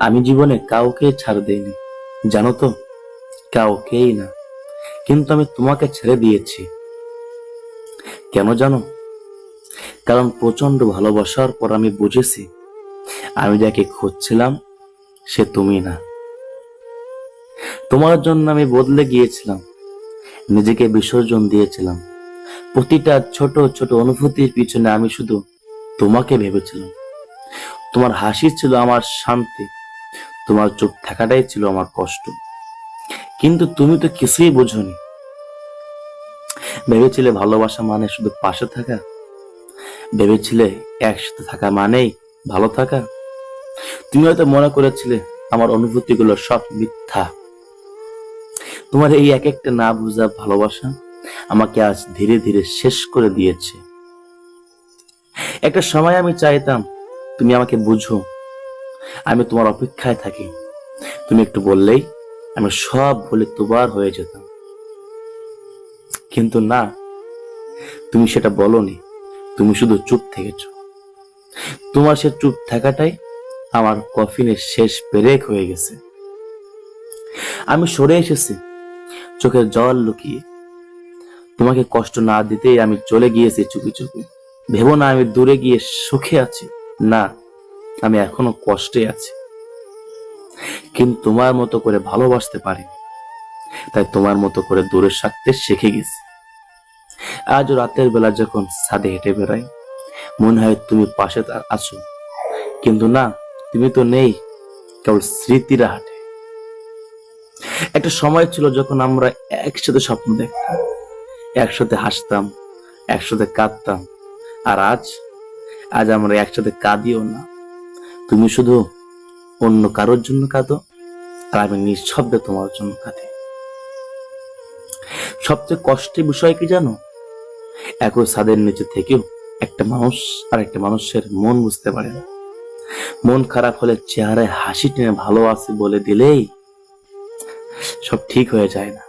আমি জীবনে কাউকে ছাড় দেইনি, জানো তো? কাউকেই না। কিন্তু আমি তোমাকে ছেড়ে দিয়েছি। কেন জানো? কারণ প্রচণ্ড ভালোবাসার পর আমি বুঝেছি, আমি যাকে খুঁজছিলাম, সে তুমি না। তোমার জন্য আমি বদলে গিয়েছিলাম, নিজেকে বিসর্জন দিয়েছিলাম। প্রতিটা ছোট ছোট অনুভূতির পিছনে আমি শুধু তোমাকে ভেবেছিলাম। তোমার হাসি ছিল আমার শান্তি তোমার চুপ থাকাটাই ছিল আমার কষ্ট। কিন্তু তুমি তো কিছুই বোঝনি। ভেবেছিলে ভালোবাসা মানে শুধু পাশে থাকা? ভেবেছিলে একসাথে থাকা মানেই ভালো থাকা? তুমি হয়তো মনে করেছিলে আমার অনুভূতিগুলো সব মিথ্যা। তোমার এই এক একটা না বোঝা ভালোবাসা আমাকে আজ ধীরে ধীরে শেষ করে দিয়েছে। একটা সময় আমি চাইতাম তুমি আমাকে বুঝো আমি তোমার অপেক্ষায় থাকি। তুমি একটু বললেই আমি সব ভুলে তোমার হয়ে যেতাম। কিন্তু না, তুমি সেটা বলনি। তুমি শুধু চুপ থেকেছ। তোমার সে চুপ থাকাটাই আমার কফিনের শেষ পেরেক হয়ে গেছে। আমি সরে এসেছি, চোখের জল লুকিয়ে। তোমাকে কষ্ট না দিতেই আমি চলে গিয়েছি চুপি চুপি। ভেবো না আমি দূরে গিয়ে সুখে আছি। না আমি এখনও কষ্টে আছি। কিন্তু তোমার মতো করে ভালোবাসতে পারি তাই তোমার মতো করে দূরে থাকতে শিখে গেছি। আজ রাতের বেলা যখন ছাদে হেঁটে বেড়াই, মনে হয় তুমি পাশে আছো। কিন্তু না, তুমি তো নেই, কেবল স্মৃতিরা হাঁটে। একটা সময় ছিল যখন আমরা একসাথে স্বপ্ন দেখতাম, একসাথে হাসতাম, একসাথে কাঁদতাম, আর আজ আজ আমরা একসাথে কাঁদিও না। তুমি শুধু অন্য কারোর জন্য কাঁদো, আর আমি নিঃশব্দে তোমার জন্য কাঁদি। সবচেয়ে কষ্টের বিষয় কি জানো? একই ছাদের নিচে থেকেও একটা মানুষ আর একটা মানুষের মন বুঝতে পারে না। মন খারাপ হলে চেহারায় হাসি টেনে ভালো আছে বলে দিলেই সব ঠিক হয়ে যায় না।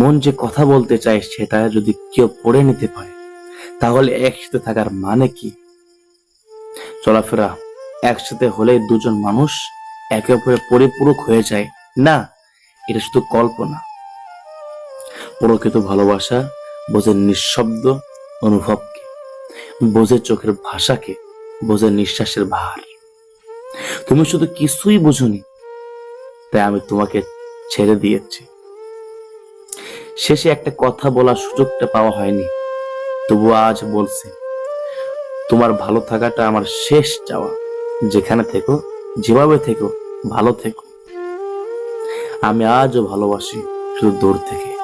মন যে কথা বলতে চায় সেটা যদি কেউ পড়ে নিতে পারে, তাহলে একসাথে থাকার মানে কি? চলাফেরা একসাথে হলে দুজন মানুষ একে অপরের পরিপূরক হয়ে যায়। না, এটা শুধু কল্পনা। প্রকৃত ভালোবাসা বোঝে নিঃশব্দ অনুভবকে, বোঝে চোখের ভাষাকে, বোঝে নিঃশ্বাসের ভার। তুমি শুধু কিছুই বুঝনি, তাই আমি তোমাকে ছেড়ে দিয়েছি। শেষে একটা কথা বলার সুযোগটা পাওয়া হয়নি তবু আজ বলছি তোমার ভালো থাকাটা আমার শেষ চাওয়া। যেখানে থেকো, যেভাবে থেকো, ভালো থেকো। আমি আজও ভালোবাসি শুধু দূর থেকে।